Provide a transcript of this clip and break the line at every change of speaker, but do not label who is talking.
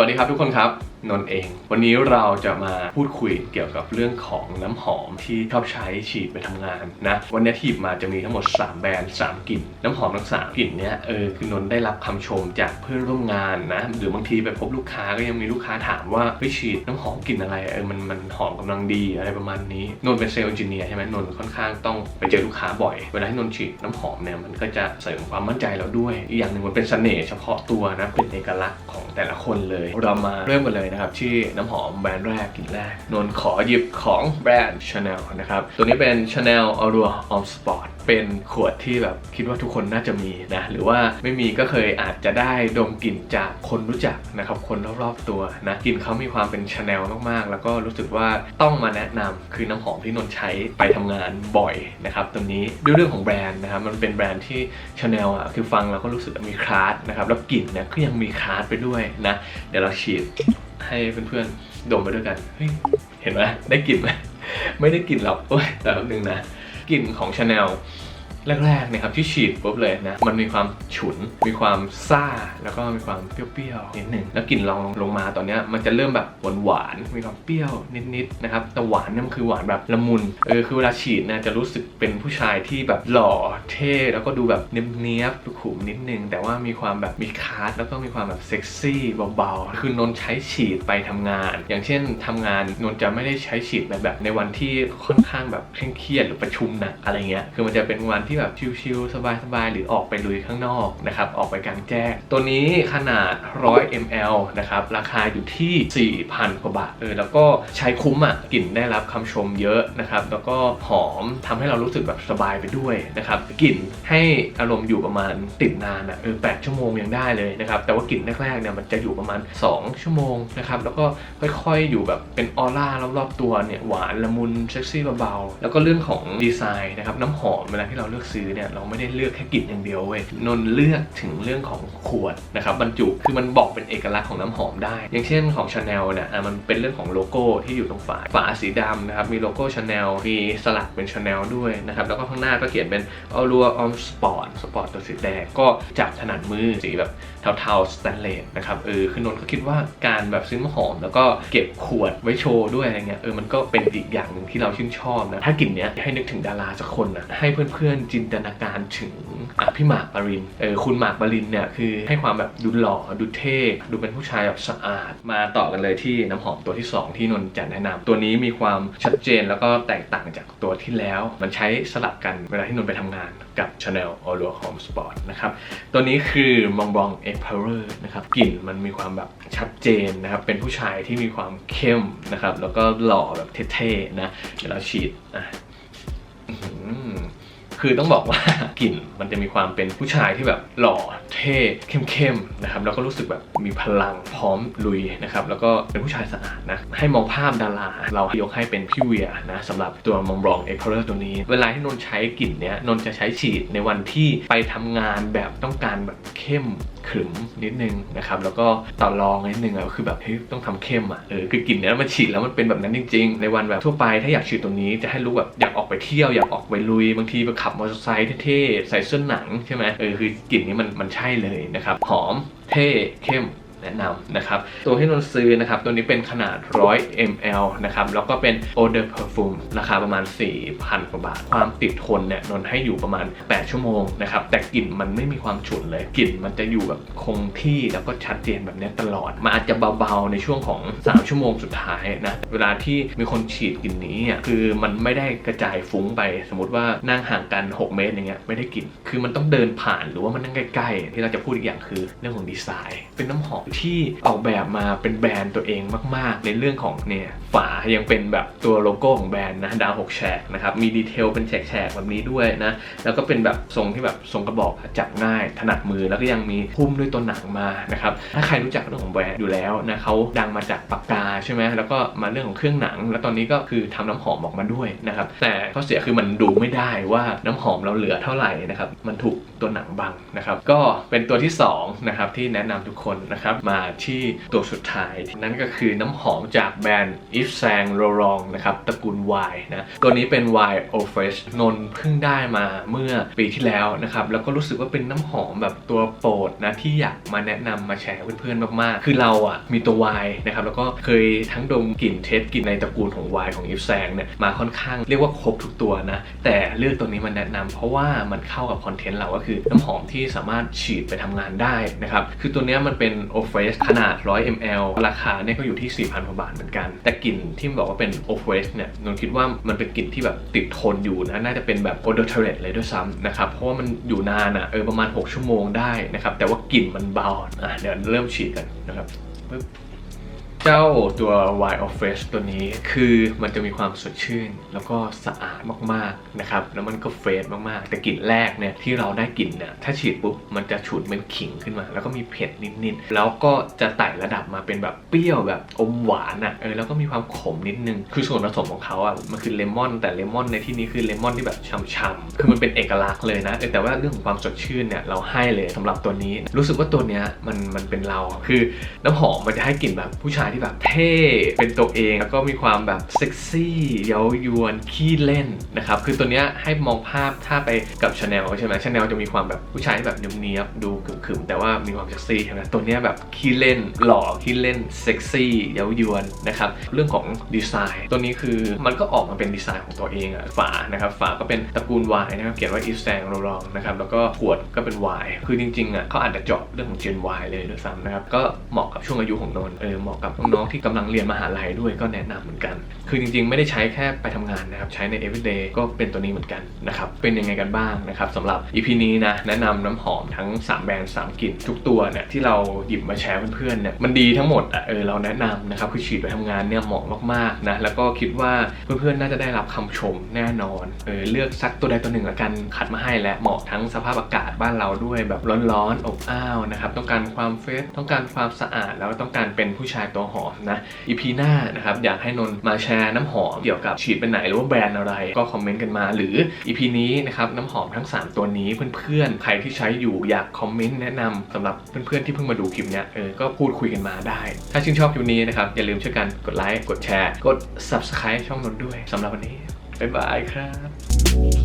วัสดีครับทุกคนครับ นนเอง วันนี้เราจะมาพูดคุยเกี่ยวกับเรื่องของน้ำหอมที่ชอบใช้ฉีดไปทำงานนะ วันนี้ที่หยิบมาจะมีทั้งหมด 3 แบรนด์ 3 กลิ่น น้ำหอมทั้ง3กลิ่นเนี้ยเออคือนนท์ได้รับคำชมจากเพื่อนร่วมงานนะหรือบางทีไปพบลูกค้าก็ยังมีลูกค้าถามว่าเฮ้ยฉีดน้ำหอมกลิ่นอะไรเออมันมันหอมกำลังดีอะไรประมาณนี้นนท์เป็นเซลล์เอนจิเนียร์ใช่ไหมนนท์ค่อนข้างต้องไปเจอลูกค้าบ่อย เวลาที่นนท์ฉีดน้ำหอมเนี่ยมันก็จะเสริมความมั่นใจเราด้วย อีกอย่างหนึ่งมันเป็นเสน่ห์เฉพาะตัวนะเป็นเอกลักษณ์ของแต่ละคนเลย เรามาเริ่มกันเลยนะครับที่น้ำหอมแบรนด์แรกกลิ่นแรก นนขอหยิบของแบรนด์ Chanel นะครับ ตัวนี้เป็น Chanel Allure Homme Sport เป็นขวดที่แบบคิดว่าทุกคนน่าจะมีนะ หรือว่าไม่มีก็เคยอาจจะได้ดมกลิ่นจากคนรู้จักนะครับ คนรอบๆตัวนะกลิ่นเขามีความเป็น Chanel มากๆ แล้วก็รู้สึกว่าต้องมาแนะนำคือน้ำหอมที่นนใช้ไปทำงานบ่อยนะครับตัวนี้ด้วยเรื่องของแบรนด์นะครับมันเป็นแบรนด์ที่ Chanel อะคือฟังแล้วก็รู้สึกมีคลาสนะครับแล้วกลิ่นเนี่ยก็ยังมีคลาสไปด้วยนะเดี๋ยวเราฉีด ให้เพื่อนๆดมไปด้วยกัน เฮ้ย เห็นไหมได้กลิ่นไหมไม่ได้กลิ่นหรอกโอ้ยแต่แป๊บนึงนะกลิ่นของชาแนล แรกๆเนี่ยครับที่ฉีดปุ๊บเลยนะมันมีความฉุน มีความซ่า แล้วก็มีความเปรี้ยวๆนิดหนึ่งแล้วกลิ่นลองลงมาตอนนี้มันจะเริ่มแบบหวานๆมีความเปรี้ยวนิดๆนะครับแต่หวานนี่มันคือหวานแบบละมุนเออคือเวลาฉีดนี่ยจะรู้สึกเป็นผู้ชายที่แบบหล่อเท่แล้วก็ดูแบบเนี้ยบๆสุขุมนิดนึง แต่ว่ามีความแบบมีคาร์ดแล้วก็มีความแบบเซ็กซี่เบาๆคือนนใช้ฉีดไปทำงาน อย่างเช่นทำงานนนจะไม่ได้ใช้ฉีดแบบแบบในวันที่ค่อนข้างแบบเคร่งเครียดหรือประชุมหนักอะไรเงี้ยคือมันจะเป็นวันที่แบบชิลๆสบายๆหรือออกไปลุยข้างนอกนะครับออกไปกลางแจ้ง ตัวนี้ขนาด 100 ml นะครับราคาอยู่ที่ 4,000 กว่าบาทเออแล้วก็ใช้คุ้มอะกลิ่นได้รับคำชมเยอะนะครับแล้วก็หอมทำให้เรารู้สึกแบบสบายไปด้วยนะครับกลิ่นให้อารมณ์อยู่ประมาณติดนานอะเออ8ชั่วโมงยังได้เลยนะครับแต่ว่ากลิ่นแรกๆเนี่ยมันจะอยู่ประมาณ 2 ชั่วโมงนะครับแล้วก็ค่อยๆอยู่แบบเป็นออร่ารอบๆตัวเนี่ยหวานละมุนเซ็กซี่เบาๆแล้วก็เรื่องของดีไซน์นะครับน้ำหอมเวลาที่เราเลือกซื้อเนี่ยเราไม่ได้เลือกแค่กลิ่นอย่างเดียวเว้ยนนท์เลือกถึงเรื่องของขวดนะครับบรรจุคือมันบอกเป็นเอกลักษณ์ของน้ำหอมได้ อย่างเช่นของ Chanel เนี่ยมันเป็นเรื่องของโลโก้ที่อยู่ตรงฝาฝาสีดำนะครับมีโลโก้ Chanel มีสลักเป็น Chanel ด้วยนะครับแล้วก็ข้างหน้าก็เขียนเป็น Allure on Sport Sport ตัวสีแดงก็จับถนัดมือสีแบบเทาๆสแตนเลสนะครับเออคือนนท์ก็คิดว่าการแบบซื้อน้ำหอม แล้วก็เก็บขวดไว้โชว์ด้วยอะไรเงี้ยเออมันก็เป็นอีกอย่างหนึ่งที่เราชื่นชอบนะถ้ากลิ่นเนี้ยให้นึกถึงดาราสักคนนะให้เพื่อนๆจินตนาการถึงอพี่หมากปรินเออคุณหมากปรินเนี่ยคือให้ความแบบดูหล่อดูเท่ดูเป็นผู้ชายแบบสะอาด มาต่อกันเลยที่น้ำหอมตัวที่ 2 ที่นนจะแนะนำตัวนี้มีความชัดเจนแล้วก็แตกต่างจากตัวที่แล้ว มันใช้สลับกันเวลาที่นนไปทำงานกับ Chanel Allure Home Sport นะครับ ตัวนี้คือ m o n b l a n c Emperor นะครับ กลิ่นมันมีความแบบชัดเจนนะครับ เป็นผู้ชายที่มีความเข้มนะครับ แล้วก็หล่อแบบเท่ๆนะ เดี๋ยวเราฉีดอะ คือต้องบอกว่ากลิ่นมันจะมีความเป็นผู้ชายที่แบบหล่อเท่เข้มๆนะครับแล้วก็รู้สึกแบบมีพลังพร้อมลุยนะครับแล้วก็เป็นผู้ชายสะอาดนะให้มองภาพดารา เรายกให้เป็นพี่เวียนะสำหรับตัวมองบรองเอ็กเพอร์ตัวนี้ เวลาที่นนท์ใช้กลิ่นเนี้ยนนท์จะใช้ฉีดในวันที่ไปทำงานแบบต้องการแบบ เข้มขรึมนิดนึงนะครับแล้วก็ต่อรองนิดนึงอะคือแบบเฮ้ยต้องทำเข้มอะเออคือกลิ่นเนี้ยมันฉีดแล้วมันเป็นแบบนั้นจริง ๆ ในวันแบบทั่วไปถ้าอยากฉีดตัวนี้จะให้รู้แบบอยากออกไปเที่ยวอยากออกไปลุยบางทีไปขับมอเตอร์ไซค์เท่ๆใส่เสื้อหนังใช่ไหมเออคือกลิ่นนี้มันมันใช่เลยนะครับหอมเท่เข้ม แนะนำนะครับตัวที่นนซื้อนะครับตัวนี้เป็นขนาด 100 ml นะครับแล้วก็เป็น Eau de Perfume ราคาประมาณ 4,000 กว่าบาท ความติดทนเนี่ยนนให้อยู่ประมาณ 8 ชั่วโมงนะครับแต่กลิ่นมันไม่มีความฉุนเลยกลิ่นมันจะอยู่แบบคงที่แล้วก็ชัดเจนแบบนี้ตลอด มันอาจจะเบาๆในช่วงของ 3 ชั่วโมงสุดท้ายนะเวลาที่มีคนฉีดกลิ่นนี้อะคือมันไม่ได้กระจายฟุ้งไป สมมติว่านั่งห่างกัน 6 เมตรอย่างเงี้ยไม่ได้กลิ่นคือมันต้องเดินผ่านหรือว่ามันนั่งใกล้ๆที่เราจะพูดอีกอย่างคือเรื่องของดีไซน์ เป็นน้ำหอมที่ออกแบบมาเป็นแบรนด์ตัวเองมาก ๆ ในเรื่องของเนี่ยฝายังเป็นแบบตัวโลโก้ของแบรนด์นะดาวหกแฉกนะครับมีดีเทลเป็นแฉกๆแบบนี้ด้วยนะแล้วก็เป็นแบบทรงที่แบบทรงกระบอกจับง่ายถนัดมือแล้วก็ยังมีหุ้มด้วยตัวหนังมานะครับถ้าใครรู้จักเรื่องของแบรนด์อยู่แล้วนะเขาดังมาจากปากกาใช่ไหมแล้วก็มาเรื่องของเครื่องหนัง แล้วตอนนี้ก็คือทำน้ำหอมออกมาด้วยนะครับแต่ข้อเสียคือมันดูไม่ได้ว่าน้ำหอมเราเหลือเท่าไหร่นะครับมันถูกตัวหนังบังนะครับก็เป็นตัวที่สองนะครับที่แนะนำทุกคนนะครับมาที่ตัวสุดท้าย นั่นก็คือน้ำหอมจากแบรนด์ Yves Saint Laurent นะครับตระกูล Y นะตัวนี้เป็น Y o Fresh นนเพิ่งได้มาเมื่อปีที่แล้วนะครับแล้วก็รู้สึกว่าเป็นน้ำหอมแบบตัวโปรดนะที่อยากมาแนะนำมาแชร์เพื่อนๆมากๆ คือเราอะมีตัว Y นะครับแล้วก็เคยทั้งดมกลิ่นเทสกลิ่นในตระกูลของ Y ของ Yves Saint เนี่ยมาค่อนข้างเรียกว่าครบทุกตัวนะแต่เลือกตัวนี้มาแนะนำเพราะว่ามันเข้ากับคอนเทนต์เราก็คือน้ำหอมที่สามารถฉีดไปทำงานได้นะครับคือตัวนี้มันเป็น o f r e s h ขนาด 100 ml ราคาเนี่ยก็อยู่ที่ 4,000กว่าบาทเหมือนกันแต่กลิ่นที่บอกว่าเป็นโอเฟสเนี่ยนนท์คิดว่ามันเป็นกลิ่นที่แบบติดทนอยู่นะน่าจะเป็นแบบโอเดอร์เทเลยด้วยซ้ำนะครับเพราะว่ามันอยู่นานอะเออประมาณ 6 ชั่วโมงได้นะครับแต่ว่ากลิ่นมันเบาอะเดี๋ยวเริ่มฉีดกันนะครับปึ๊บ จ้าตัว Y of Fresh ตัวนี้คือมันจะมีความสดชื่น แล้วก็สะอาดมากๆนะครับ แล้วมันก็เฟรชมากๆ แต่กลิ่นแรกเนี่ยที่เราได้กลิ่นเนี่ยถ้าฉีดปุ๊บมันจะฉุนเป็นขิงขึ้นมา แล้วก็มีเผ็ดนิดๆ แล้วก็จะไต่ระดับมาเป็นแบบเปรี้ยวแบบอมหวานอะเออแล้วก็มีความขมนิดนึง คือส่วนผสมของเขาอะมันคือเลมอน แต่เลมอนในที่นี้คือเลมอนที่แบบช่ำๆคือมันเป็นเอกลักษณ์เลยนะเออแต่ว่าเรื่องของความสดชื่นเนี่ยเราให้เลยสำหรับตัวนี้ รู้สึกว่าตัวเนี้ยมันมันเป็นเราคือน้ำหอมมันจะให้กลิ่นแบบผู้ชายที่แบบเท่เป็นตัวเองแล้วก็มีความแบบเซ็กซี่เย้ายวนขี้เล่นนะครับคือตัวเนี้ยให้มองภาพถ้าไปกับชาแนลใช่ไหมชาแนลจะมีความแบบผู้ชายแบบเนียบๆดูขึมๆแต่ว่ามีความเซ็กซี่ใช่ไหมตัวเนี้ยแบบขี้เล่นหล่อขี้เล่นเซ็กซี่เย้ายวนนะครับเรื่องของดีไซน์ ตัวนี้คือมันก็ออกมาเป็นดีไซน์ของตัวเองอะฝานะครับฝาก็เป็นตระกูล Y นะครับเขียนว่า Yves Saint Laurent นะครับแล้วก็ขวดก็เป็น Y คือจริงๆอะเขาอาจจะเจาะเรื่องของ Gen Y เลยด้วยซ้ำนะครับก็เหมาะกับช่วงอายุของนนท์เออเหมาะกับน้องที่กำลังเรียนมหาลัยด้วยก็แนะนำเหมือนกัน คือจริงๆ ไม่ได้ใช้แค่ไปทำงานนะครับใช้ใน everyday ก็เป็นตัวนี้เหมือนกันนะครับเป็นยังไงกันบ้างนะครับสำหรับ EP นี้นะแนะนำน้ำหอมทั้ง 3 แบรนด์3กลิ่นทุกตัวเนี่ยที่เราหยิบมาแชร์เพื่อนๆเนี่ยมันดีทั้งหมดอะเออเราแนะนำนะครับคือฉีดไปทำงานเนี่ยเหมาะมากๆนะแล้วก็คิดว่าเพื่อนๆน่าจะได้รับคำชมแน่นอนเออเลือกสักตัวใดตัวหนึ่งละกันคัดมาให้และเหมาะทั้งสภาพอากาศบ้านเราด้วยแบบร้อนๆอบอ้าวนะครับต้องการความเฟรชต้องการความสะอาดแล้วต้องการเป็นผู้ชายตัวหอมนะ EP หน้านะครับอยากให้นนมาแชร์น้ำหอมเกี่ยวกับฉีดเป็นไหนหรือว่าแบรนด์อะไร ก็คอมเมนต์กันมา หรือ EP นี้นะครับน้ำหอมทั้ง 3 ตัวนี้เพื่อนๆใครที่ใช้อยู่อยากคอมเมนต์แนะนำสำหรับเพื่อนๆที่เพิ่งมาดูคลิปเนี้ยเออก็พูดคุยกันมาได้ ถ้าชื่นชอบคลิปนี้นะครับอย่าลืมช่วยกันกดไลค์กดแชร์กด subscribe ช่องนนด้วยสำหรับวันนี้บ๊ายบายครับ